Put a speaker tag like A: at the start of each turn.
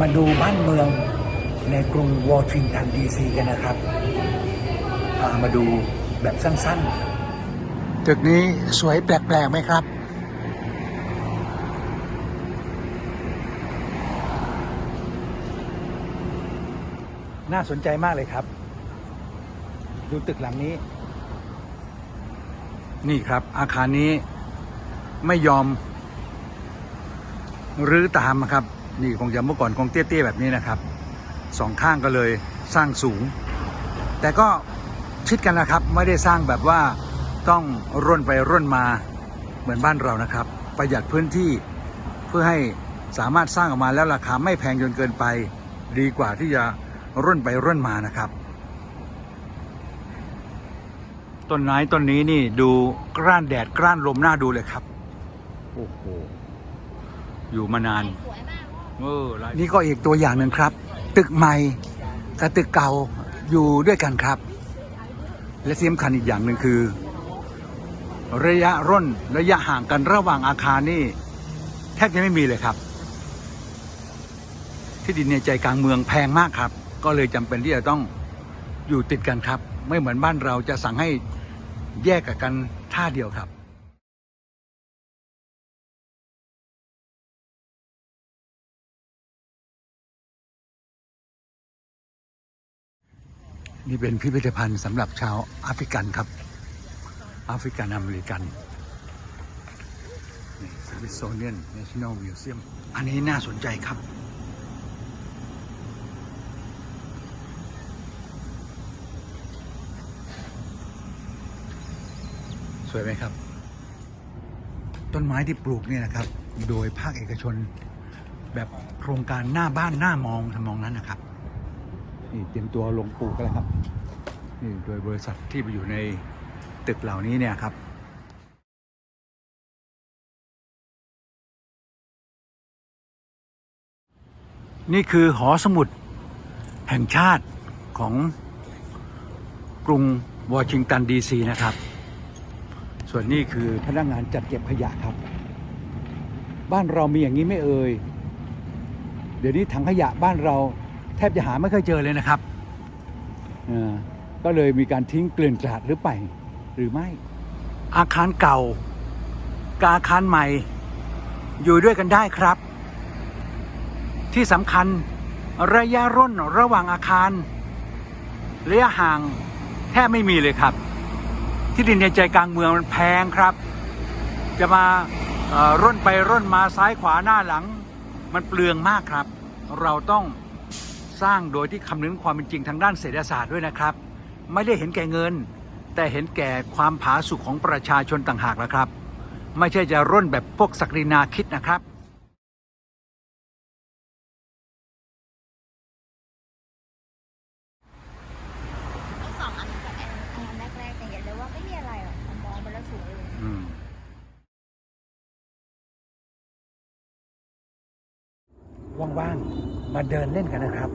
A: มาดูบ้านเมืองในกรุงวอชิงตันดีซีกันนะครับพามาดูแบบสั้นๆ ตึกนี้สวยแปลกๆไหมครับ น่าสนใจมากเลยครับ ดูตึกหลังนี้ นี่ครับอาคารนี้ไม่ยอมรื้อตามนะครับ นี่คงจะเมื่อก่อนคงเตี้ยๆแบบนี้นะครับสองข้างก็เลยสร้างสูง แต่ก็ชิดกันนะครับไม่ได้สร้างแบบว่าต้องร่นไปร่นมาเหมือนบ้านเรานะครับ ประหยัดพื้นที่เพื่อให้สามารถสร้างออกมาแล้วราคาไม่แพงจนเกินไป ดีกว่าที่จะร่นไปร่นมานะครับต้นไม้ต้นนี้นี่ดูกล้านแดดกล้านลมน่าดูเลยครับ โอ้โห อยู่มานาน
B: สวยมาก
A: นี่ก็อีกตัวอย่างหนึ่งครับ ตึกใหม่กับตึกเก่าอยู่ด้วยกันครับ และที่สำคัญอีกอย่างหนึ่งคือ ระยะร่นระยะห่างกันระหว่างอาคารนี่แทบจะไม่มีเลยครับ ที่ดินในใจกลางเมืองแพงมากครับ ก็เลยจำเป็นที่จะต้องอยู่ติดกันครับ ไม่เหมือนบ้านเราจะสั่งให้แยกกันท่าเดียวครับ นี่เป็นพิพิธภัณฑ์สำหรับชาวแอฟริกันครับแอฟริกันอเมริกันนี่สวิตโซเนียน National Museum อันนี้น่าสนใจครับ สวยไหมครับ ต้นไม้ที่ปลูกเนี่ยนะครับ โดยภาคเอกชน แบบโครงการหน้าบ้านหน้ามองทำนองนั้นนะครับ นี่เตรียมตัวลงปลูกกันแล้วครับนี่โดยบริษัทที่ไปอยู่ในตึกเหล่านี้เนี่ยครับนี่คือหอสมุดแห่งชาติของกรุงวอชิงตันดีซีนะครับ ส่วนนี้คือพนักงานจัดเก็บขยะครับ บ้านเรามีอย่างนี้ไม่เอ่ย เดี๋ยวนี้ถังขยะบ้านเรา แทบจะหาไม่เคอยเจอเลยนะครับก็เลยมีการทิ้งเกลื่อนกลาดหรือไปหรือไม่ อาคารเก่ากับอาคารใหม่ อยู่ด้วยกันได้ครับ ที่สำคัญระยะร่นระหว่างอาคารระยะห่างแทบไม่มีเลยครับ ที่ดินในใจกลางเมืองมันแพงครับ จะมาร่นไปร่นมาซ้ายขวาหน้าหลัง มันเปลืองมากครับ เราต้อง สร้างโดยที่คำนึงความเป็นจริงทางด้านเศรษฐศาสตร์ด้วยนะครับ ไม่ได้เห็นแก่เงิน แต่เห็นแก่ความผาสุกของประชาชนต่างหากนะครับ ไม่ใช่จะร่นแบบพวกศักดินาคิดนะครับ
B: ไอ้สองอันกับอันอันแรกๆเนี่ยอย่าเลยว่าไม่มีอะไรหรอกมองไปแล้วสวยเลย
A: อืม ว่างๆ มาเดินเล่นกันนะครับ